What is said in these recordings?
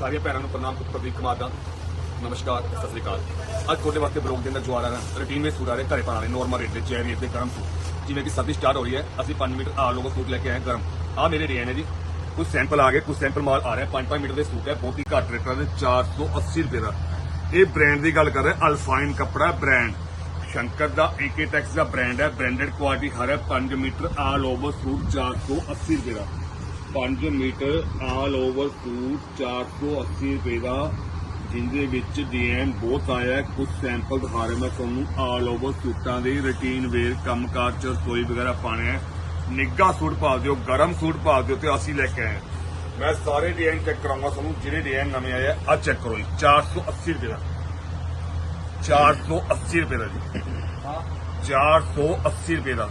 ਸਾਰੀਆਂ ਭੈਣਾਂ ਨੂੰ ਪ੍ਰਣਾਮ ਪ੍ਰਦੀਪ ਕੁਮਾਰ ਦਾ। ਨਮਸਕਾਰ, ਸਤਿ ਸ੍ਰੀ ਅਕਾਲ। ਅੱਜ ਤੁਹਾਡੇ ਵਾਸਤੇ ਬਲੌਗ ਦੇ ਅੰਦਰ ਜੋ ਰੂਟੀਨ ਵਿੱਚ ਸੂਟ ਆ ਰਹੇ, ਘਰੇ ਪਾਉਣ ਵਾਲੇ ਨੋਰਮਲ ਰੇਟ ਦੇ ਚੈਰ ਰੇਟ ਦੇ ਗਰਮ ਸੂਟ। ਜਿਵੇਂ ਕਿ ਸਰਦੀ ਸਟਾਰਟ ਹੋ ਰਹੀ ਹੈ, ਅਸੀਂ 5 ਮੀਟਰ ਆ ਲੋਗੋ ਸੂਟ ਲੈ ਕੇ ਆਏ ਗਰਮ। ਆ ਮੇਰੇ ਡਿਜ਼ਾਈਨ ਹੈ ਜੀ। ਕੁਝ ਸੈਂਪਲ ਆ ਗਏ, ਕੁਝ ਸੈਂਪਲ ਮਾਲ ਆ ਰਿਹਾ 5-5 ਮੀਟਰ ਦੇ ਸੂਟ ਹੈ, ਬਹੁਤ ਹੀ ਘੱਟ ਰੇਟਾਂ ਦੇ 480 ਰੁਪਏ ਦਾ। ਇਹ ਬ੍ਰਾਂਡ ਦੀ ਗੱਲ ਕਰ ਰਹੇ ਅਲਫਾਈਨ ਕੱਪੜਾ ਬ੍ਰਾਂਡ ਸ਼ੰਕਰ ਦਾ ਏਕੇਟੈਕਸ ਦਾ ਬ੍ਰਾਂਡ ਹੈ ਬ੍ਰਾਂਡਡ ਕੁਆਲਿਟੀ ਹਰ ਹੈ 5 ਮੀਟਰ ਆਲ ਓਵਰ ਸੂਟ 480 ਰੁਪਏ ਦਾ। 5 ਮੀਟਰ ਆਲ ਓਵਰ ਸੂਟ 480 ਰੁਪਏ ਦਾ ਜਿੰਦੇ ਵਿੱਚ ਡਿਜ਼ਾਈਨ ਬਹੁਤ ਆਇਆ ਕੁਝ ਸੈਂਪਲ ਦਿਖਾ ਰਿਹਾ ਮੈਂ ਤੁਹਾਨੂੰ। ਆਲ ਓਵਰ ਸੂਟਾਂ ਦੇ ਰੁਟੀਨ ਵੇਅਰ ਕੰਮਕਾਰ ਚ ਰਸੋਈ ਵਗੈਰਾ ਪਾਣੇ ਹੈ। ਨਿੱਘਾ ਸੂਟ ਪਾ ਦਿਓ ਗਰਮ ਸੂਟ ਪਾ ਦਿਓ ਤੇ ਅਸੀਂ ਲੈ ਕੇ ਆਏ। ਮੈਂ ਸਾਰੇ ਡਿਜ਼ਾਈਨ ਚੈੱਕ ਕਰਾਂਗਾ ਤੁਹਾਨੂੰ ਜਿਹੜੇ ਡਿਜ਼ਾਈਨ ਨਵੇਂ ਆਏ ਆ ਚੈੱਕ ਕਰੋ ਜੀ। 480 ਰੁਪਏ ਦਾ। 480 ਰੁਪਏ ਦਾ ਜੀ। 480 ਰੁਪਏ ਦਾ।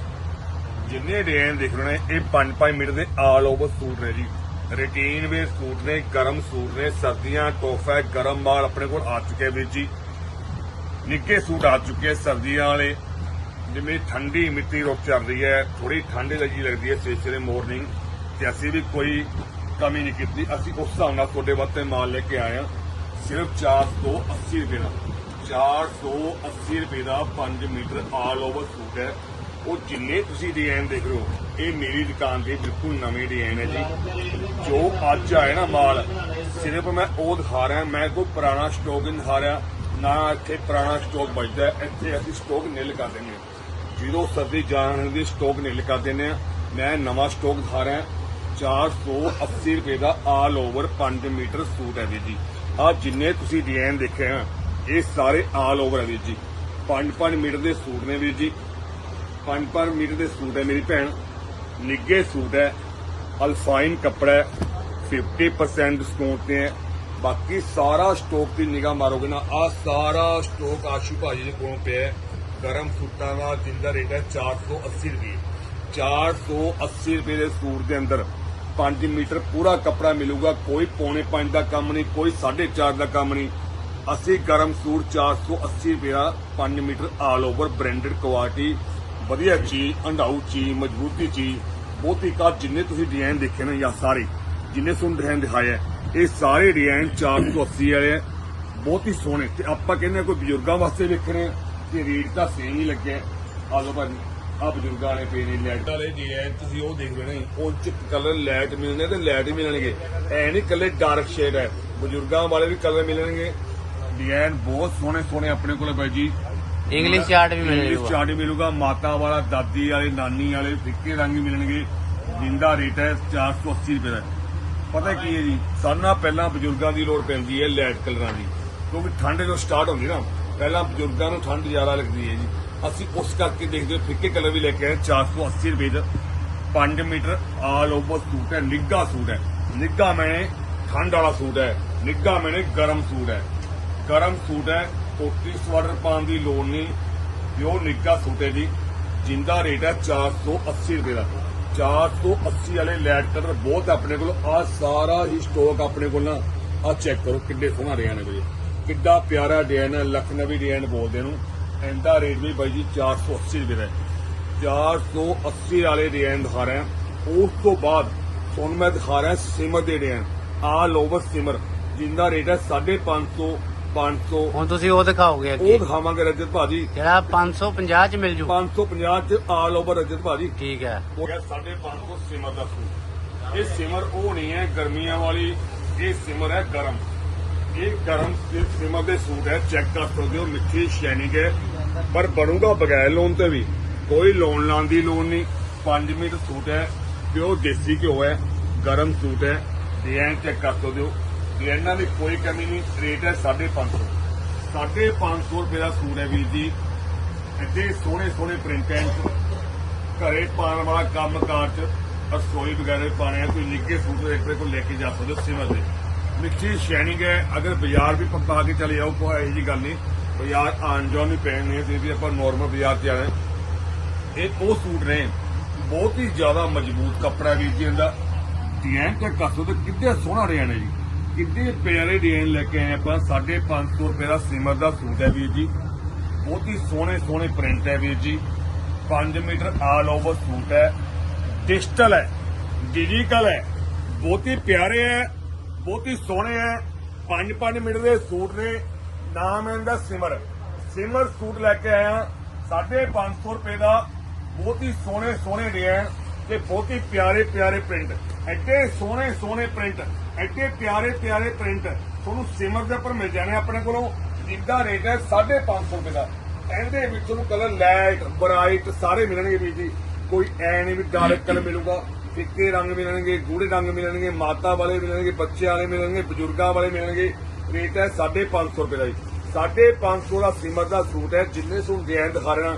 ਜਿੰਨੇ ਡਿਜ਼ਾਈਨ ਦੇਖ ਰਹੇ ਨੇ, ਇਹ 5-5 ਮੀਟਰ ਦੇ ਆਲ ਓਵਰ ਸੂਟ ਨੇ ਜੀ। ਰੂਟੀਨ ਵੇਅਰ ਸੂਟ ਨੇ, ਗਰਮ ਸੂਟ ਨੇ, ਸਰਦੀਆਂ ਤੋਹਫਾ, ਗਰਮ ਮਾਲ ਆਪਣੇ ਕੋਲ ਆ ਚੁੱਕੇ ਵੀਰ ਜੀ। ਨਿੱਘੇ ਸੂਟ ਆ ਚੁੱਕੇ ਸਰਦੀਆਂ ਵਾਲੇ। ਜਿਵੇਂ ਠੰਡੀ ਮਿੱਟੀ ਰੁਕ ਚੱਲ ਰਹੀ ਹੈ ਥੋੜੀ ਠੰਡ ਲੱਗੀ ਲੱਗਦੀ ਹੈ ਸਵੇਰੇ ਸਵੇਰੇ ਮਾਰਨਿੰਗ ਤੇ ਅਸੀਂ ਵੀ ਕੋਈ ਕਮੀ ਨਹੀਂ ਕੀਤੀ। ਅਸੀਂ ਉਸ ਹਿਸਾਬ ਨਾਲ ਤੁਹਾਡੇ ਵਾਸਤੇ ਮਾਲ ਲੈ ਕੇ ਆਏ ਹਾਂ। ਸਿਰਫ 480 ਰੁਪਏ ਦਾ। 480 ਰੁਪਏ ਦਾ 5 ਮੀਟਰ ਆਲ ਓਵਰ ਸੂਟ ਹੈ। ਉਹ ਜਿੰਨੇ ਤੁਸੀਂ ਡਿਜ਼ਾਈਨ ਦੇਖ ਰਹੇ ਹੋ, ਇਹ ਮੇਰੀ ਦੁਕਾਨ ਦੇ ਬਿਲਕੁਲ ਨਵੇਂ ਡਿਜ਼ਾਈਨ ਹੈ ਜੀ। ਜੋ ਅੱਜ ਆਏ ਨਾ ਮਾਲ, ਸਿਰਫ ਮੈਂ ਉਹ ਦਿਖਾ ਰਿਹਾ, ਮੈਂ ਕੋਈ ਪੁਰਾਣਾ ਸਟਾਕ ਨਹੀਂ ਦਿਖਾ ਰਿਹਾ, ਨਾ ਇੱਥੇ ਪੁਰਾਣਾ ਸਟਾਕ ਬਚਦਾ ਇੱਥੇ ਅਸੀਂ ਸਟਾਕ ਨਿਲ ਕਰ ਦਿੰਦੇ ਹਾਂ। ਜਦੋਂ ਸਰਦੀ ਜਾਣ ਦੀ ਸਟਾਕ ਨਿਲ ਕਰ ਦਿੰਦੇ ਹਾਂ। ਮੈਂ ਨਵਾਂ ਸਟਾਕ ਦਿਖਾ ਰਿਹਾ 480 ਰੁਪਏ ਦਾ ਆਲ ਓਵਰ 5 ਮੀਟਰ ਸੂਟ ਹੈ ਵੀਰ ਜੀ। ਆ ਜਿੰਨੇ ਤੁਸੀਂ ਡਿਜ਼ਾਈਨ ਦੇਖੇ ਆ, ਇਹ ਸਾਰੇ ਆਲ ਓਵਰ ਹੈ ਵੀਰ ਜੀ। 5-5 ਮੀਟਰ ਦੇ ਸੂਟ ਨੇ ਵੀਰ ਜੀ। 5-5 ਮੀਟਰ ਦੇ ਸੂਟ ਹੈ ਮੇਰੀ ਭੈਣ। ਨਿੱਗੇ ਸੂਟ ਹੈ, ਅਲਫਾਈਨ ਕੱਪੜਾ ਹੈ 50% ਡਿਸਕਾਊਂਟ ਤੇ ਹੈ। ਬਾਕੀ ਸਾਰਾ ਸਟਾਕ ਦੀ ਨਿਗਾਹ ਮਾਰੋਗੇ ਨਾ ਆ ਸਾਰਾ ਸਟਾਕ ਆਸ਼ੂ ਭਾਜੀ ਦੇ ਕੋਲੋਂ ਪਿਆ ਹੈ। ਗਰਮ ਸੂਟਾਂ ਦਾ ਜਿੰਦਾ ਰੇਟ ਹੈ 480 ਰੁਪਏ। 480 ਰੁਪਏ ਦੇ ਸੂਟ ਦੇ ਅੰਦਰ 5 ਮੀਟਰ ਪੂਰਾ ਕੱਪੜਾ ਮਿਲੂਗਾ, ਕੋਈ ਪੌਣੇ 5 ਦਾ ਕੰਮ ਨਹੀਂ, ਕੋਈ 4.5 ਦਾ ਕੰਮ ਨਹੀਂ। ਅਸੀਂ ਗਰਮ ਸੂਟ 480 ਰੁਪਏ ਦਾ 5 metre all over branded quality ਵਧੀਆ ਚੀਜ਼ ਅੰਡਾਊ ਚੀਜ਼ ਮਜ਼ਬੂਤੀ ਚੀਜ਼ ਬਹੁਤੀ ਕਾ ਜਿੰਨੇ ਤੁਸੀਂ ਡਿਜ਼ਾਈਨ ਦੇਖੇ ਨੇ ਜਾਂ ਸਾਰੇ ਜਿੰਨੇ ਤੁਹਾਨੂੰ ਡਿਜ਼ਾਈਨ ਦਿਖਾਇਆ ਇਹ ਸਾਰੇ ਡਿਜ਼ਾਈਨ 480 ਵਾਲੇ ਹੈ ਬਹੁਤ ਹੀ ਸੋਹਣੇ। ਤੇ ਆਪਾਂ ਕਹਿੰਦੇ ਕੋਈ ਬਜ਼ੁਰਗਾਂ ਵਾਸਤੇ ਵੇਖਣੇ ਆ ਤੇ ਰੇਟ ਤਾਂ ਸੇਮ ਹੀ ਲੱਗਿਆ ਆ। ਲੋ ਭਾਜੀ ਆ ਬਜ਼ੁਰਗਾਂ ਵਾਲੇ ਪਏ ਨੇ ਲਾਈਟ ਵਾਲੇ ਡਿਜ਼ਾਈਨ ਤੁਸੀਂ ਉਹ ਦੇਖ ਨੇ ਉਹ ਚ ਕਲਰ ਲਾਈਟ ਮਿਲਣੇ ਤੇ ਲਾਈਟ ਹੀ ਮਿਲਣਗੇ। ਐ ਨਹੀਂ ਕੱਲੇ ਡਾਰਕ ਸ਼ੇਡ ਹੈ ਬਜ਼ੁਰਗਾਂ ਵਾਲੇ ਵੀ ਕਲਰ ਮਿਲਣਗੇ। ਡਿਜ਼ਾਈਨ ਬਹੁਤ ਸੋਹਣੇ ਸੋਹਣੇ ਆਪਣੇ ਕੋਲ ਬਾਈ ਜੀ। ਇੰਗਲਿਸ਼ ਚਾਰਟ ਵੀ ਮਿਲ ਇੰਗਲਿਸ਼ ਜੂਗਾ ਚਾਰਟ ਮਿਲੂਗਾ, ਮਾਤਾ ਵਾਲਾ, ਦਾਦੀ ਵਾਲੇ, ਨਾਨੀ ਵਾਲੇ, ਫਿੱਕੇ ਰੰਗ ਵੀ ਮਿਲਣਗੇ। ਜਿੰਦਾ ਰੇਟ ਹੈ 480 ਰੁਪਏ ਦਾ। ਪਤਾ ਕੀ ਹੈ ਜੀ ਸਾਨਾ ਪਹਿਲਾਂ ਬਜ਼ੁਰਗਾਂ ਦੀ ਲੋੜ ਪੈਂਦੀ ਹੈ ਲਾਈਟ ਕਲਰਾਂ ਦੀ। ਕਿਉਂਕਿ ਠੰਡ ਜਦੋਂ ਸਟਾਰਟ ਹੁੰਦੀ ਨਾ, ਪਹਿਲਾਂ ਬਜ਼ੁਰਗਾਂ ਨੂੰ ਠੰਡ ਜ਼ਿਆਦਾ ਲੱਗਦੀ ਹੈ ਜੀ। ਅਸੀਂ ਉਸ ਕਰਕੇ ਦੇਖਦੇ ਹੋ, ਫਿੱਕੇ ਕਲਰ ਵੀ ਲੈ ਕੇ ਆਏ 480 ਰੁਪਏ ਦਾ। 5 ਮੀਟਰ ਆਲ ਓਵਰ ਸੂਟ ਹੈ, ਨਿੱਘਾ ਸੂਟ ਹੈ। ਨਿੱਘਾ ਮੈਨੇ ਠੰਡ ਵਾਲਾ ਸੂਟ ਹੈ, ਨਿੱਘਾ ਮੈਨੇ ਗਰਮ ਸੂਟ ਹੈ। ਗਰਮ ਸੂਟ ਹੈ ਕੋਟੀ ਸਵਾਟਰ ਪਾਉਣ ਦੀ ਲੋੜ ਨਹੀਂ। ਪਿਓ ਨਿੱਘਾ ਸੂਟੇ ਦੀ ਜਿੰਦਾ ਰੇਟ ਹੈ 480 ਰੁਪਏ ਦਾ। 480 ਵਾਲੇ ਲੈਟ ਕਲਰ ਬਹੁਤ ਆਪਣੇ ਕੋਲ। ਆ ਸਾਰਾ ਹੀ ਸਟਾਕ ਆਪਣੇ ਕੋਲ ਨਾ। ਆ ਚੈੱਕ ਕਰੋ ਕਿੰਨੇ ਸੋਹਣਾ ਡਿਜ਼ਾਈਨ ਹੈ ਵੀਰੇ ਕਿੱਡਾ ਪਿਆਰਾ ਡਿਜ਼ਾਈਨ ਹੈ, ਲਖਨਵੀ ਡਿਜ਼ਾਈਨ ਬੋਲਦੇ ਨੂੰ। ਇਹਦਾ ਰੇਟ ਵੀ ਬਾਈ ਜੀ 480 ਰੁਪਏ ਦਾ ਹੈ। 480 ਵਾਲੇ ਡਿਜ਼ਾਈਨ ਦਿਖਾ ਰਿਹਾ। ਉਸ ਤੋਂ ਬਾਅਦ ਤੁਹਾਨੂੰ ਮੈਂ ਦਿਖਾ ਰਿਹਾ ਸਿਮਰ ਦੇ ਡਿਜ਼ਾਈਨ ਆਲ ਓਵਰ ਸਿਮਰ। ਜਿੰਦਾ ਰੇਟ ਹੈ 550 500 ਹੁਣ ਤੁਸੀਂ ਉਹ ਦਿਖਾਓਗੇ ਉਹ ਅੱਗੇ ਦਿਖਾਵਾਂਗੇ ਰਜਤ ਭਾਜੀ ਜਿਹੜਾ 550 ਚ ਮਿਲ ਜੂ। 550 ਚ ਆਲ ਓਵਰ ਰਜਤ ਭਾਜੀ ਠੀਕ ਹੈ। ਹੋ ਗਿਆ 550 ਸਿਮਰ ਦਾ ਸੂਟ ਇਹ ਸਿਮਰ ਉਹ ਨਹੀਂ ਹੈ ਗਰਮੀਆਂ ਵਾਲੀ। ਇਹ ਸਿਮਰ ਹੈ ਗਰਮ। ਇਹ ਗਰਮ ਸਿਮਰ ਦੇ ਸੂਟ ਹੈ ਚੈੱਕ ਕਰ ਸਕਦੇ ਹੋ ਮਿੱਠੀ ਸ਼ੈਨਿੰਗ ਹੈ। ਪਰ ਬਣੂਗਾ ਬਗੈਰ ਲੋਨ ਤੇ ਵੀ। ਕੋਈ ਲੋਨ ਲਾਉਣ ਦੀ ਲੋੜ ਨਹੀਂ। 5 ਮੀਟਰ ਸੂਟ ਹੈ ਪਿਓ ਦੇਸੀ ਘਿਓ ਹੈ ਗਰਮ ਸੂਟ ਹੈ। ਡਿਜ਼ਾਈਨ ਚੈੱਕ ਕਰ ਸਕਦੇ ਹੋ। ਡਿਜ਼ਾਈਨਾਂ ਦੀ ਕੋਈ ਕਮੀ ਨਹੀਂ, ਰੇਟ ਹੈ 550 550 ਰੁਪਏ ਦਾ ਸੂਟ ਹੈ ਵੀਰ ਜੀ। ਇੱਡੇ ਸੋਹਣੇ ਸੋਹਣੇ ਪ੍ਰਿੰਟ ਹੈ ਘਰੇ ਪਾਉਣ ਵਾਲਾ ਕੰਮ ਕਾਰ ਚ, ਰਸੋਈ ਵਗੈਰਾ ਵੀ ਪਾਣੇ ਆ, ਕੋਈ ਨਿੱਘੇ ਸੂਟ ਇੱਕ ਕੋਲ ਲੈ ਕੇ ਜਾ ਸਕਦੇ ਹੋ ਸਿਮਰ ਦੇ। ਮਿੱਠੀ ਸ਼ੈਨਿੰਗ ਹੈ, ਅਗਰ ਬਾਜ਼ਾਰ ਵੀ ਪਾ ਕੇ ਚਲੇ ਜਾਓ ਕੋਈ ਇਹੋ ਜੀ ਗੱਲ ਨਹੀਂ। ਬਾਜ਼ਾਰ ਆਣ ਜਾਣ ਵੀ ਪੈਣੇ ਤੇ ਵੀ ਆਪਾਂ ਨਾਰਮਲ ਬਾਜ਼ਾਰ ਚ ਜਾਣਾ ਇਹ ਉਹ ਸੂਟ ਨੇ, ਬਹੁਤ ਹੀ ਜ਼ਿਆਦਾ ਮਜ਼ਬੂਤ ਕੱਪੜਾ ਵੀਰ ਜੀ ਇਹਦਾ। ਡਿਜ਼ਾਈਨ ਚੈੱਕ ਕਰ ਸਕਦੇ ਹੋ ਕਿੱਡੇ ਸੋਹਣਾ ਡਿਜ਼ਾਈਨ ਹੈ ਜੀ। ਕਿੱਡੇ ਪਿਆਰੇ ਡਿਜ਼ਾਈਨ ਲੈ ਕੇ ਆਏ ਆਪਾਂ। 550 ਰੁਪਏ ਦਾ ਸਿਮਰ ਦਾ ਸੂਟ ਹੈ ਵੀਰ ਜੀ। ਬਹੁਤ ਹੀ ਸੋਹਣੇ ਸੋਹਣੇ ਪ੍ਰਿੰਟ ਹੈ ਵੀਰ ਜੀ। 5 ਮੀਟਰ ਆਲ ਓਵਰ ਸੂਟ ਹੈ। ਡਿਜੀਟਲ ਹੈ ਡਿਜੀਟਲ ਹੈ। ਬਹੁਤ ਹੀ ਪਿਆਰੇ ਹੈ, ਬਹੁਤ ਹੀ ਸੋਹਣੇ ਹੈ। 5-5 ਮੀਟਰ ਦੇ ਸੂਟ ਨੇ। ਨਾਮ ਇਹਦਾ ਸਿਮਰ। ਸਿਮਰ ਸੂਟ ਲੈ ਕੇ ਆਇਆ। 550 ਰੁਪਏ ਦਾ ਬਹੁਤ ਹੀ ਸੋਹਣੇ ਸੋਹਣੇ ਡਿਜ਼ਾਈਨ ਤੇ ਬਹੁਤ ਹੀ ਪਿਆਰੇ ਪਿਆਰੇ ਪ੍ਰਿੰਟ ਐਡੇ ਸੋਹਣੇ ਸੋਹਣੇ ਪ੍ਰਿੰਟ ਐਡੇ ਪਿਆਰੇ ਪਿਆਰੇ ਪ੍ਰਿੰਟ ਤੁਹਾਨੂੰ ਸਿਮਰ ਦੇ ਉੱਪਰ ਮਿਲ ਜਾਣੇ ਆਪਣੇ ਕੋਲੋਂ। ਜਿੱਦਾਂ ਰੇਟ ਹੈ 550 ਰੁਪਏ ਦਾ। ਇਹਦੇ ਵਿੱਚ ਤੁਹਾਨੂੰ ਕਲਰ ਲਾਈਟ ਬ੍ਰਾਈਟ ਸਾਰੇ ਮਿਲਣਗੇ ਵੀਰ ਜੀ। ਕੋਈ ਐ ਨਹੀਂ ਵੀ ਡਾਰਕ ਕਲਰ ਮਿਲੂਗਾ। ਫਿੱਕੇ ਰੰਗ ਮਿਲਣਗੇ ਗੂੜੇ ਰੰਗ ਮਿਲਣਗੇ ਮਾਤਾ ਵਾਲੇ ਮਿਲਣਗੇ ਬੱਚੇ ਵਾਲੇ ਮਿਲਣਗੇ ਬਜ਼ੁਰਗਾਂ ਵਾਲੇ ਮਿਲਣਗੇ। ਰੇਟ ਹੈ 550 ਰੁਪਏ ਦਾ ਜੀ। 550 ਦਾ ਸਿਮਰ ਦਾ ਸੂਟ ਹੈ ਜਿੰਨੇ ਸੂਟ ਡਿਜ਼ਾਈਨ ਦਿਖਾ ਰਿਹਾ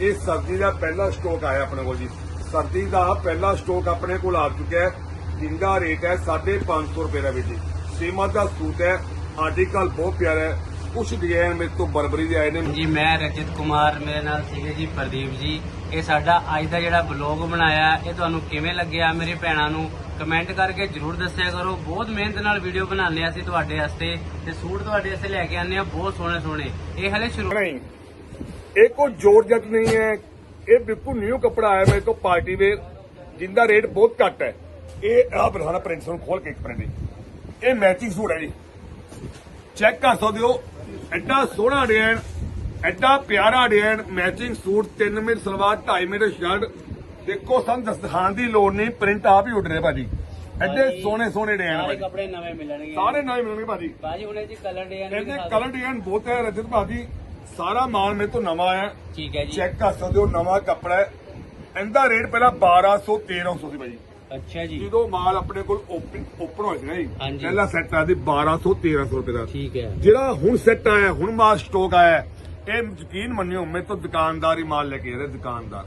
ਇਹ ਸਰਦੀ ਦਾ ਪਹਿਲਾ ਸਟਾਕ ਆਇਆ ਆਪਣੇ ਕੋਲ ਜੀ। ਸਰਦੀ ਦਾ ਪਹਿਲਾ ਸਟਾਕ ਆਪਣੇ ਕੋਲ ਆ ਚੁੱਕਿਆ ਹੈ। ਜਿੰਦਾ ਰੇਟ ਹੈ 550 ਰੁਪਏ ਦਾ ਵਿੱਚ ਜੀ। ਸਿਮਰ ਦਾ ਸੂਟ ਹੈ ਆਰਟੀਕਲ ਬਹੁਤ ਪਿਆਰਾ ਹੈ। ਕੁਝ ਡਿਜ਼ਾਈਨ ਮੇਰੇ ਤੋਂ ਬਰਬਰੀ ਦੇ ਆਏ ਨੇ। ਜੀ ਮੈਂ ਰਜਤ ਕੁਮਾਰ ਮੇਰੇ ਨਾਲ ਸੀਗੇ ਜੀ ਪ੍ਰਦੀਪ ਜੀ। ਇਹ ਸਾਡਾ ਅੱਜ ਦਾ ਜਿਹੜਾ ਬਲੌਗ ਬਣਾਇਆ ਇਹ ਤੁਹਾਨੂੰ ਕਿਵੇਂ ਲੱਗਿਆ ਮੇਰੀ ਭੈਣਾਂ ਨੂੰ ਕਮੈਂਟ ਕਰਕੇ ਜਰੂਰ ਦੱਸਿਆ ਕਰੋ। ਬਹੁਤ ਮਿਹਨਤ ਨਾਲ ਵੀਡੀਓ ਬਣਾਉਂਦੇ ਆ ਅਸੀਂ ਤੁਹਾਡੇ ਵਾਸਤੇ ਤੇ ਸੂਟ ਤੁਹਾਡੇ ਵਾਸਤੇ ਲੈ ਕੇ ਆਉਂਦੇ ਆ ਬਹੁਤ ਸੋਹਣੇ ਸੋਹਣੇ। ਇਹ ਹਲੇ ਸ਼ੁਰੂ ਨਹੀਂ ਇਹ ਕੋਈ ਜੋਰ ਜੱਟ ਨਹੀਂ ਹੈ। ਇਹ ਬਿਲਕੁਲ ਨਿਊ ਕੱਪੜਾ ਆਇਆ ਮੇਰੇ ਕੋਲ ਪਾਰਟੀ ਵੇਅਰ। ਜਿੰਦਾ ਰੇਟ ਬਹੁਤ ਘੱਟ ਹੈ। ਇਹ ਆ ਬਰਹਾਨਾ ਪ੍ਰਿੰਟਸ ਨੂੰ ਖੋਲ ਕੇ ਇੱਕ ਪ੍ਰਿੰਟ ਇਹ ਮੈਚਿੰਗ ਸੂਟ ਹੈ ਜੀ। ਚੈੱਕ ਕਰ ਸਕਦੇ ਹੋ ਐਡਾ ਸੋਹਣਾ ਡਿਜ਼ਾਈਨ ਐਡਾ ਪਿਆਰਾ design matching suit 3 metre salwar 2.5 metre shirt ਦੇਖੋ ਸਾਨੂੰ ਦਸਤਾਨ ਦੀ ਲੋੜ ਨਹੀਂ ਪ੍ਰਿੰਟ ਆਪ ਹੀ ਉੱਡ ਰਿਹਾ ਭਾਜੀ। ਐਡੇ ਸੋਹਣੇ ਸੋਹਣੇ ਡਿਜ਼ਾਈਨ ਭਾਜੀ। ਕੱਪੜੇ ਨਵੇਂ ਮਿਲਣਗੇ। ਸਾਰੇ ਨਵੇਂ ਮਿਲਣਗੇ ਭਾਜੀ। ਬਾਜੀ ਹੁਣੇ ਜੀ ਕਲਰ ਡਿਜ਼ਾਈਨ ਇਹਦੇ ਕਲਰ ਡਿਜ਼ਾਈਨ ਬਹੁਤ ਹੈ ਰਜਤ ਭਾਜੀ। ਸਾਰਾ ਮਾਲ ਮੇਰੇ ਤੋਂ ਨਵਾਂ ਆਇਆ। ਠੀਕ ਹੈ ਜੀ। ਚੈੱਕ ਕਰ ਸਕਦੇ ਹੋ ਨਵਾਂ ਕੱਪੜਾ ਹੈ। ਇਹਦਾ ਰੇਟ ਪਹਿਲਾਂ 1200 1300 ਸੀ ਭਾਜੀ। ਅੱਛਾ ਜੀ। ਜਦੋਂ ਮਾਲ ਆਪਣੇ ਕੋਲ ਓਪਨ ਓਪਨ ਹੋਇਆ ਸੀ ਨਾ ਜੀ ਹਾਂਜੀ। ਪਹਿਲਾ ਸੈੱਟ ਆਇਆ ਸੀ 1200 1300 ਰੁਪਏ ਦਾ। ਠੀਕ ਹੈ। ਜਿਹੜਾ ਹੁਣ ਸੈੱਟ ਆਇਆ ਹੁਣ ਮਾਲ ਸਟਾਕ ਆਇਆ ਹੈ, ਇਹ ਯਕੀਨ ਮੰਨਿਓ ਮੇਰੇ ਤੋਂ ਦੁਕਾਨਦਾਰ ਹੀ ਮਾਲ ਲੈ ਕੇ ਆ ਰਿਹਾ ਦੁਕਾਨਦਾਰ।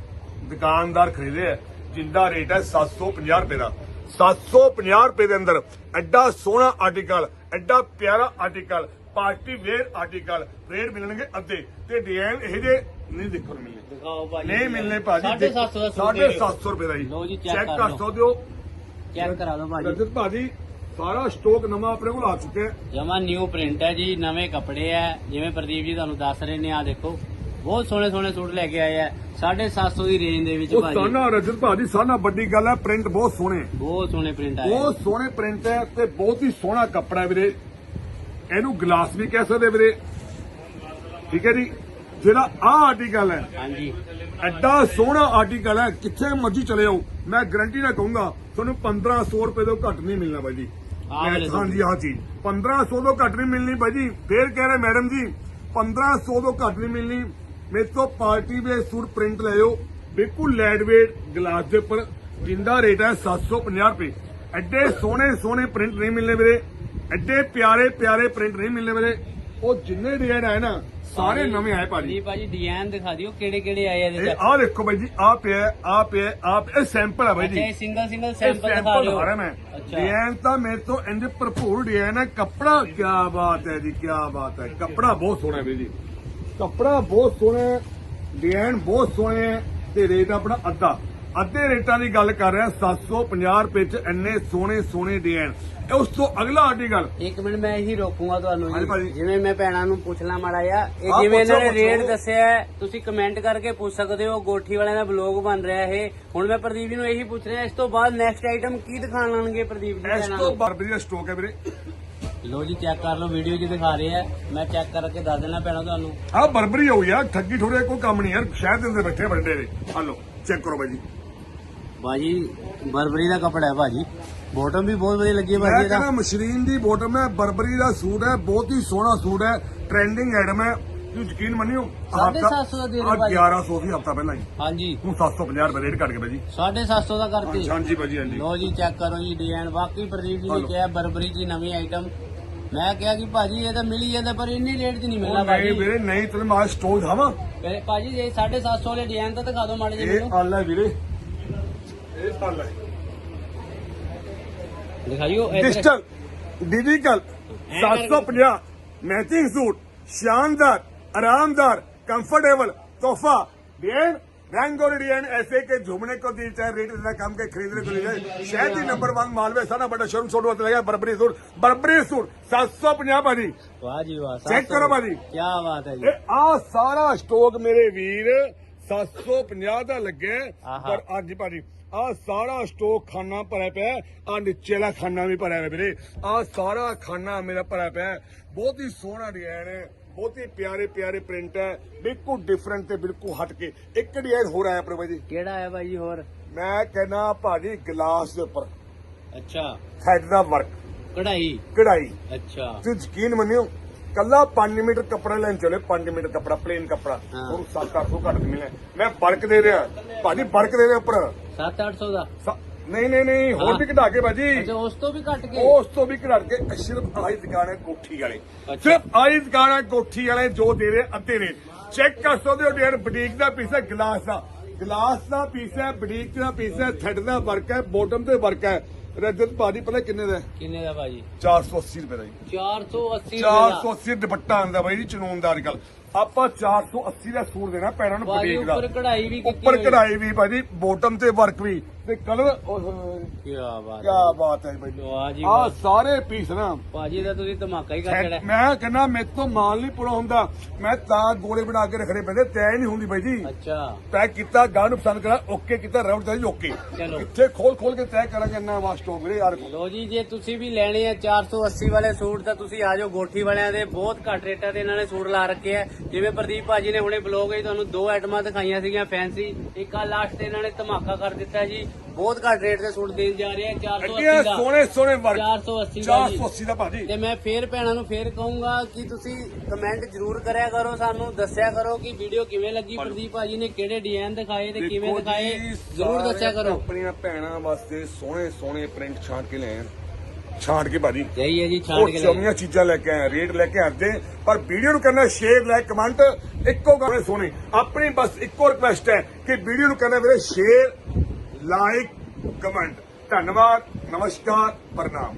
ਦੁਕਾਨਦਾਰ ਖਰੀਦੇ ਹੈ, ਜਿੰਦਾ ਰੇਟ ਹੈ 750 ਰੁਪਏ ਦਾ। 750 ਰੁਪਏ ਦੇ ਅੰਦਰ ਐਡਾ ਸੋਹਣਾ ਆਰਟੀਕਲ ਐਡਾ ਪਿਆਰਾ article party wear article rate ਮਿਲਣਗੇ ਅੱਧੇ। ਤੇ ਡਿਜ਼ਾਈਨ ਇਹ ਜੇ ਨਹੀਂ ਦੇਖਣ ਨੂੰ ਮਿਲਣੇ। ਦਿਖਾਓ ਭਾਜੀ। ਨਹੀਂ ਮਿਲਨੇ ਭਾਜੀ 750 ਦਾ ਸੂਟ 750 ਰੁਪਏ ਦਾ ਜੀ। ਲਓ ਜੀ, ਚੈੱਕ ਕਰ। ਸਕਦੇ ਹੋ ਚੈੱਕ ਕਰਾ ਦਿਓ ਭਾਜੀ। ਰਜਤ ਭਾਜੀ ਸਾਰਾ ਸਟਾਕ ਨਵਾਂ ਆਪਣੇ ਕੋਲ ਆ ਚੁੱਕਿਆ ਜਮਾ ਨਿਊ ਪ੍ਰਿੰਟ ਹੈ ਜੀ ਨਵੇਂ ਕੱਪੜੇ ਹੈ। ਜਿਵੇਂ ਪ੍ਰਦੀਪ ਜੀ ਤੁਹਾਨੂੰ ਦੱਸ ਰਹੇ ਨੇ ਆ ਦੇਖੋ। ਬਹੁਤ ਸੋਹਣੇ ਸੋਹਣੇ ਸੂਟ ਲੈ ਕੇ ਆਏ ਆ 750 ਦੀ ਰੇਂਜ ਦੇ ਵਿੱਚ ਉਹ ਭਾਜੀ। ਸਾਨਾ ਰਜਤ ਭਾਜੀ ਸਾਨਾ ਵੱਡੀ ਗੱਲ ਹੈ ਪ੍ਰਿੰਟ ਬਹੁਤ ਸੋਹਣੇ। ਬਹੁਤ ਸੋਹਣੇ ਪ੍ਰਿੰਟ ਆਏ। ਬਹੁਤ ਸੋਹਣੇ ਪ੍ਰਿੰਟ ਹੈ ਤੇ ਬਹੁਤ ਹੀ ਸੋਹਣਾ ਕੱਪੜਾ ਵੀਰੇ। ਇਹਨੂੰ ਗਲਾਸ ਵੀ ਕਹਿ ਸਕਦੇ ਵੀਰੇ। ਠੀਕ ਹੈ ਜੀ। ਜਿਹੜਾ ਆਹ ਆਰਟੀਕਲ ਹੈ ਹਾਂਜੀ। ਐਡਾ ਸੋਹਣਾ ਆਰਟੀਕਲ ਹੈ ਕਿੱਥੇ ਮਰਜ਼ੀ ਚਲੇ ਜਾਓ ਮੈਂ ਗਾਰੰਟੀ ਨਾਲ ਕਹੂੰਗਾ ਤੁਹਾਨੂੰ 1500 ਰੁਪਏ ਤੋਂ ਘੱਟ ਨਹੀਂ ਮਿਲਣਾ ਬਾਈ ਜੀ। ਮੈਂ ਹਾਂਜੀ ਆਹ ਚੀਜ਼। 1500 ਤੋਂ ਘੱਟ ਨਹੀਂ ਮਿਲਣੀ ਬਾਈ ਜੀ। ਫੇਰ ਕਹਿ ਰਹੇ ਮੈਡਮ ਜੀ 1500 ਤੋਂ ਘੱਟ ਨਹੀਂ ਮਿਲਣੀ। ਮੇਰੇ ਤੋਂ ਪਾਰਟੀ ਵੇ ਸੂਟ ਪ੍ਰਿੰਟ ਲਿਓ ਬਿਲਕੁਲ ਲਾਈਟ ਵੇਟ ਗਲਾਸ ਦੇ ਉੱਪਰ ਜਿੰਦਾ ਰੇਟ ਹੈ 750 ਰੁਪਏ। ਐਡੇ ਸੋਹਣੇ ਸੋਹਣੇ ਪ੍ਰਿੰਟ ਨਹੀਂ ਮਿਲਨੇ ਵੀਰੇ। ਐਡੇ ਪਿਆਰੇ ਪਿਆਰੇ ਪ੍ਰਿੰਟ ਨਹੀਂ ਮਿਲਨੇ ਵੀਰੇ। ਉਹ ਜਿੰਨੇ ਡਿਜ਼ਾਈਨ ਆਏ ਨਾ ਸਾਰੇ ਨਵੇਂ ਆਏ ਭਾਜੀ। ਜੀ ਭਾਜੀ ਡਿਜ਼ਾਈਨ ਦਿਖਾ ਦਿਓ ਕਿਹੜੇ ਕਿਹੜੇ ਆਏ ਆ ਇਹਦੇ ਇਹ ਚ ਆਹ ਦੇਖੋ ਬਾਈ ਜੀ ਆਹ ਪਿਆ ਆਹ ਪਿਆ ਆਹ ਇਹ ਸੈਂਪਲ ਹੈ ਬਾਈ ਅੱਛਾ ਜੀ ਇਹ ਸਿੰਗਲ ਸਿੰਗਲ ਇਹ ਸੈਂਪਲ ਦਿਖਾ ਸੈਂਪਲ ਦਿਓ। ਮੈਂ। ਅੱਛਾ। ਡਿਜ਼ਾਈਨ ਤਾਂ ਮੇਰੇ ਤੋਂ ਇੰਜ ਭਰਪੂਰ ਡਿਜ਼ਾਈਨ ਹੈ ਕੱਪੜਾ ਕੀ ਬਾਤ ਹੈ ਜੀ ਕੀ ਬਾਤ ਹੈ। ਕੱਪੜਾ ਬਹੁਤ ਸੋਹਣਾ ਹੈ ਵੀਰ ਜੀ। ਕੱਪੜਾ ਬਹੁਤ ਸੋਹਣਾ ਹੈ ਡਿਜ਼ਾਈਨ ਬਹੁਤ ਸੋਹਣੇ ਹੈ ਤੇ ਰੇਟ ਆਪਣਾ ਅੱਧਾ। ਅੱਧੇ ਰੇਟਾਂ ਦੀ ਗੱਲ ਕਰ ਰਿਹਾ 750 ਰੁਪਏ ਚ ਇੰਨੇ ਸੋਹਣੇ ਸੋਹਣੇ ਡਿਜ਼ਾਈਨ। ਇਹ ਉਸ ਤੋਂ ਅਗਲਾ ਆਰਟੀਕਲ ਇੱਕ ਮਿੰਟ ਮੈਂ ਇਹੀ ਰੋਕੂੰਗਾ ਤੁਹਾਨੂੰ। ਜੀ। ਜਿਵੇਂ ਮੈਂ ਭੈਣਾਂ ਨੂੰ ਪੁੱਛਣਾ ਮਾੜਾ ਆ ਇਹ ਹਾਂ, ਜਿਵੇਂ ਇਹਨਾਂ ਨੇ ਪੁੱਛੋ, ਰੇਟ ਪੁੱਛੋ। ਦੱਸਿਆ ਹੈ, ਤੁਸੀਂ ਕਮੈਂਟ ਕਰਕੇ ਪੁੱਛ ਸਕਦੇ ਹੋ ਗੋਠੀ ਵਾਲਿਆਂ ਦਾ ਬਲੌਗ ਬਣ ਰਿਹਾ ਇਹ। ਹੁਣ ਮੈਂ ਪ੍ਰਦੀਪ ਜੀ ਨੂੰ ਇਹੀ ਪੁੱਛ ਰਿਹਾ ਇਸ ਤੋਂ ਬਾਅਦ ਨੈਕਸਟ ਆਈਟਮ ਕੀ ਦਿਖਾਣ ਆਣਗੇ ਪ੍ਰਦੀਪ ਜੀ ਇਸ ਭੈਣਾਂ ਤੋਂ ਨੂੰ? ਬਰਬਰੀ ਦਾ ਸਟਾਕ ਹੈ ਵੀਰੇ। ਲੋ ਜੀ ਚੈੱਕ ਕਰ ਲਓ ਵੀਡੀਓ 'ਚ ਦਿਖਾ ਰਹੇ ਆ। ਮੈਂ ਚੈੱਕ ਕਰਕੇ ਦੱਸ ਦੇਣਾ ਪੈਣਾ ਤੁਹਾਨੂੰ। ਆਹ ਬਰਬਰੀ ਹੋ ਯਾਰ ਠੱਗੀ ਠੋੜੇ ਕੋਈ ਕੰਮ ਨਹੀਂ ਯਾਰ ਸ਼ਹਿਰ ਦੇ ਅੰਦਰ ਬੈਠੇ ਬੰਦੇ ਨੇ ਆ ਲਓ ਚੈੱਕ ਕਰੋ ਬਾਈ ਜੀ। ਬਾਜੀ ਬਰਬਰੀ ਦਾ ਕੱਪੜਾ ਹੈ ਬਾਜੀ ਬੋਟਮ ਵੀ ਬਹੁਤ ਵਧੀਆ ਲੱਗੀ ਹੈ ਮੈਂ ਇਹਦਾ। ਕਹਿੰਦਾ ਮਸ਼ਰੀਨ ਦੀ ਬੋਟਮ ਹੈ ਬਰਬਰੀ ਦਾ ਸੂਟ ਹੈ ਬਹੁਤ ਹੀ ਸੋਹਣਾ ਸੂਟ ਹੈ ਟ੍ਰੈਂਡਿੰਗ ਆਈਟਮ ਹੈ। ਤੁਸੀਂ ਯਕੀਨ ਮੰਨਿਓ ਸਾਢੇ ਸੱਤ ਸੌ ਦਾ ਦੇ ਦਿਓ ਭਾਜੀ। 1100 ਸੀ ਹਫਤਾ ਪਹਿਲਾਂ ਹੀ। ਹਾਂਜੀ। ਹੁਣ 750 ਰੁਪਏ ਰੇਟ ਘਟ ਗਿਆ ਭਾਜੀ। 750 ਦਾ ਕਰਤੀ। ਹਾਂਜੀ ਭਾਜੀ ਹਾਂਜੀ। ਲੋ ਜੀ ਚੈੱਕ ਕਰੋ ਜੀ ਡਿਜ਼ਾਈਨ ਵਾਕਈ ਪ੍ਰਦੀਪ ਜੀ ਨੇ ਹਲੋ। ਕਿਹਾ ਬਰਬਰੀ ਦੀ ਨਵੀਂ ਆਈਟਮ ਮੈਂ ਕਿਹਾ ਕਿ ਭਾਜੀ ਇਹ ਤਾਂ ਮਿਲ ਹੀ ਜਾਂਦਾ ਪਰ ਇੰਨੀ ਰੇਟ 'ਚ ਨਹੀਂ ਉਹ ਨਹੀਂ ਭਾਜੀ। ਵੀਰੇ ਨਹੀਂ ਤੈਨੂੰ ਮਾਲ ਸਟੋਰ ਖਾਵਾਂ ਪਹਿਲੇ ਭਾਜੀ ਇਹ 750 ਵਾਲੇ ਡਿਜ਼ਾਈਨ ਤਾਂ ਦਿਖਾ ਦਿਓ ਮਾੜੇ ਜਿਹੇ ਇਹ ਮੈਨੂੰ। ਆਲਾ ਵੀਰੇ ਇਹ ਸਟਾਲ ਹੈ ਦਿਖਾਈਓ ਡਿਜੀਟਲ ਡਿਜੀਟਲ 750 ਮੈਚਿੰਗ ਸੂਟ शानदार आरामदार कंफर्टेबल तोहफा डिजाइन रंगोली डिजाइन ऐसे के झूमने को दी चाहे रेट इतना कम के खरीदने को दी शायद ही नंबर वन मालवे सारा बड़ा शोरूम सोट होता लगा बरबरी सूट बरबरी सूट सात सौ पंजा भाजी चेक करो भाजी क्या बात है आ सारा स्टॉक मेरे वीर सात सौ पंजा का लगे पर अज भाजी ਆ ਸਾਰਾ ਸਟੋਕ ਖਾਨਾ ਭਰਿਆ ਪਿਆ ਆ ਨੀਚੇ ਵਾਲਾ ਖਾਨਾ ਵੀ ਭਰਿਆ ਪਿਆ ਵੀਰੇ। ਆ ਸਾਰਾ ਖਾਨਾ ਮੇਰਾ ਭਰਿਆ ਪਿਆ। ਬਹੁਤ ਹੀ ਸੋਹਣਾ ਡਿਜ਼ਾਈਨ ਹੈ। ਬਹੁਤ ਹੀ ਪਿਆਰੇ ਪਿਆਰੇ ਪ੍ਰਿੰਟ ਹੈ। ਬਿਲਕੁਲ ਡਿਫਰੈਂਟ ਤੇ ਬਿਲਕੁਲ ਹਟ ਕੇ। ਇੱਕ ਡਿਜ਼ਾਈਨ ਹੋਰ ਆਇਆ ਬਾਈ ਜੀ। ਕਿਹੜਾ ਹੈ ਭਾਜੀ ਹੋਰ? ਮੈਂ ਕਹਿੰਦਾ ਭਾਜੀ ਗਲਾਸ ਦੇ ਉੱਪਰ। ਅੱਛਾ। ਥੈਡ ਦਾ ਵਰਕ ਕਢਾਈ। ਕਢਾਈ। ਅੱਛਾ। ਤੁਸੀਂ ਯਕੀਨ ਮੰਨਿਓ ਕੱਲਾ 5 ਮੀਟਰ ਕੱਪੜਾ ਲੈਣ ਚਲੇ 5 ਮੀਟਰ ਕੱਪੜਾ ਪਲੇਨ ਕੱਪੜਾ। ਹਾਂ। ਉਹਨੂੰ 7-800 ਘੱਟ ਮਿਲਿਆ। ਮੈਂ ਬਰਕ ਦੇ ਰਿਹਾ। ਭਾਜੀ ਬਰਕ ਦੇ ਰਿਹਾ ਉੱਪਰ। 7-800 ਦਾ? ਸ- ਨਹੀਂ ਨਹੀਂ ਨਹੀਂ ਹੋਰ। ਵੀ ਘਟਾ ਕੇ ਭਾਜੀ। ਅੱਛਾ ਉਸ ਤੋਂ ਵੀ ਘੱਟ ਕੇ? ਉਸ ਤੋਂ ਵੀ ਘਟਾ ਕੇ ਸਿਰਫ ਆਹੀ ਦੁਕਾਨ ਹੈ ਕੋਠੀ ਵਾਲੇ। ਸਿਰਫ ਆਹੀ ਦੁਕਾਨ ਹੈ ਕੋਠੀ ਵਾਲੇ ਜੋ ਦੇ ਰਹੇ ਅੱਧੇ ਨੇ। ਚੈੱਕ ਕਰ ਸਕਦੇ ਹੋ ਡੇਢ ਬੁਟੀਕ ਦਾ ਪੀਸ ਹੈ ਗਲਾਸ ਦਾ। ਗਲਾਸ ਦਾ ਪੀਸ ਹੈ ਬੁਟੀਕ ਦਾ ਪੀਸ ਹੈ ਥੱਡ ਦਾ ਵਰਕ ਹੈ ਬੋਟਮ ਤੇ ਵਰਕ ਹੈ। ਰਜਤ ਭਾਜੀ ਪਤਾ ਕਿੰਨੇ ਦਾ ਹੈ? ਕਿੰਨੇ ਦਾ ਭਾਜੀ 480 ਰੁਪਏ ਦਾ ਜੀ। 480 ਰੁਪਏ ਦਾ। 480 ਦੁਪੱਟਾ ਆਂਦਾ ਬਾਈ ਜੀ ਚਨੂਨ ਦਾ ਅੱਜਕੱਲ ਆਪਾਂ 480 ਦਾ ਸੂਟ ਦੇਣਾ ਪੈਰਾਂ ਨੂੰ ਭਾਜੀ ਬੁਟੀਕ ਦਾ ਉੱਪਰ ਕਢਾਈ ਵੀ ਕੀਤੀ ਉੱਪਰ ਕਢਾਈ ਵੀ ਭਾਜੀ ਬੋਟਮ ਤੇ ਵਰਕ ਵੀ। ਤੇ ਕਲਰ ਕੀ ਬਾਤ ਕੀ ਬਾਤ ਹੈ ਬਾਈ। ਜੀ ਆ। ਸਾਰੇ ਪੀਸ ਨਾ। ਭਾਜੀ ਦਾ ਤੁਸੀਂ ਧਮਾਕਾ ਹੀ ਕਰ ਛੜਿਆ ਮੈਂ ਕਹਿੰਦਾ ਮੇਰੇ ਤੋਂ ਮਾਲ ਨਹੀਂ ਪੂਰਾ ਹੁੰਦਾ। ਮੈਂ ਤਾਂ ਗੋਲੇ ਬਣਾ ਕੇ ਰੱਖਣੇ ਪੈਂਦੇ ਤੈ ਨਹੀਂ ਹੁੰਦੀ ਬਾਈ ਜੀ। ਅੱਛਾ। ਤੈ ਕੀਤਾ ਗਾਹ ਨੂੰ ਪਸੰਦ ਕਰਾ ਓਕੇ ਕੀਤਾ ਦਾ ਜੀ ਓਕੇ। ਚਲੋ। ਇੱਥੇ ਖੋਲ ਖੋਲ ਕੇ ਤੈ ਕਰਾਂਗੇ ਇੰਨਾ ਵਾਸਟੋ ਵੀਰੇ ਯਾਰ। ਲੋ ਜੀ ਜੇ ਤੁਸੀਂ ਵੀ ਲੈਣੇ ਆ 480 ਵਾਲੇ ਸੂਟ ਤਾਂ ਤੁਸੀਂ ਆ ਜਾਓ ਗੋਠੀ ਵਾਲਿਆਂ ਦੇ। ਬਹੁਤ ਘੱਟ ਰੇਟਾਂ ਤੇ ਇਹਨਾਂ ਨੇ ਸੂਟ ਲਾ ਰੱਖੇ ਆ। ਜਿਵੇਂ ਪ੍ਰਦੀਪ ਭਾਜੀ ਨੇ ਹੁਣੇ ਬਲੌਗ ਵਿੱਚ ਤੁਹਾਨੂੰ ਦੋ ਆਈਟਮਾਂ ਦਿਖਾਈਆਂ ਸੀਗੀਆਂ ਫੈਂਸੀ। ਇੱਕ ਆ ਲਾਸਟ ਤੇ ਇਹਨਾਂ ਨੇ ਧਮਾਕਾ ਕਰ ਦਿੱਤਾ ਜੀ। ਬਹੁਤ ਘੱਟ ਰੇਟ ਤੇ ਸੂਟ ਦੇਣ ਜਾ ਰਹੇ ਆ 480 ਅੱਗੇ ਦਾ। ਸੋਹਣੇ ਸੋਹਣੇ ਵਰਕ 480 ਦਾ ਜੀ। 480 ਦਾ ਭਾਜੀ ਤੇ ਮੈਂ ਫੇਰ ਭੈਣਾਂ ਨੂੰ ਫੇਰ ਕਹੂੰਗਾ ਕਿ ਤੁਸੀਂ ਕਮੈਂਟ ਜ਼ਰੂਰ ਕਰਿਆ ਕਰੋ ਸਾਨੂੰ ਦੱਸਿਆ ਕਰੋ ਕਿ ਵੀਡੀਓ ਕਿਵੇਂ ਲੱਗੀ ਪ੍ਰਦੀਪ ਭਾਜੀ ਨੇ ਕਿਹੜੇ ਡਿਜ਼ਾਈਨ ਦਿਖਾਏ ਤੇ ਕਿਵੇਂ ਦੇਖੋ ਦਿਖਾਏ ਜ਼ਰੂਰ ਦੱਸਿਆ ਕਰੋ। ਆਪਣੀਆਂ ਭੈਣਾਂ ਵਾਸਤੇ ਸੋਹਣੇ ਸੋਹਣੇ ਪ੍ਰਿੰਟ ਛਾਂਟ ਕੇ ਲੈ ਛਾਂਟ ਕੇ ਭਾਜੀ ਸਹੀ ਹੈ ਜੀ ਉਹ ਕੇ ਲੈ ਚੌਮੀਆਂ ਚੀਜ਼ਾਂ ਲੈ ਕੇ ਆਏ ਰੇਟ ਲੈ ਕੇ ਆਦੇ ਪਰ ਵੀਡੀਓ ਨੂੰ ਕਰਨਾ ਸ਼ੇਅਰ ਲਾਈਕ ਕਮੈਂਟ ਇੱਕੋ ਗੱਲ ਸੋਹਣੇ। ਆਪਣੀ ਬਸ ਇੱਕੋ ਰਿਕੁਐਸਟ ਹੈ ਕਿ ਵੀਡੀਓ ਨੂੰ ਕਰਨਾ ਵੀਰੇ ਸ਼ੇਅਰ ਲਾਈਕ ਕਮੈਂਟ ਧੰਨਵਾਦ ਨਮਸਕਾਰ ਪ੍ਰਣਾਮ।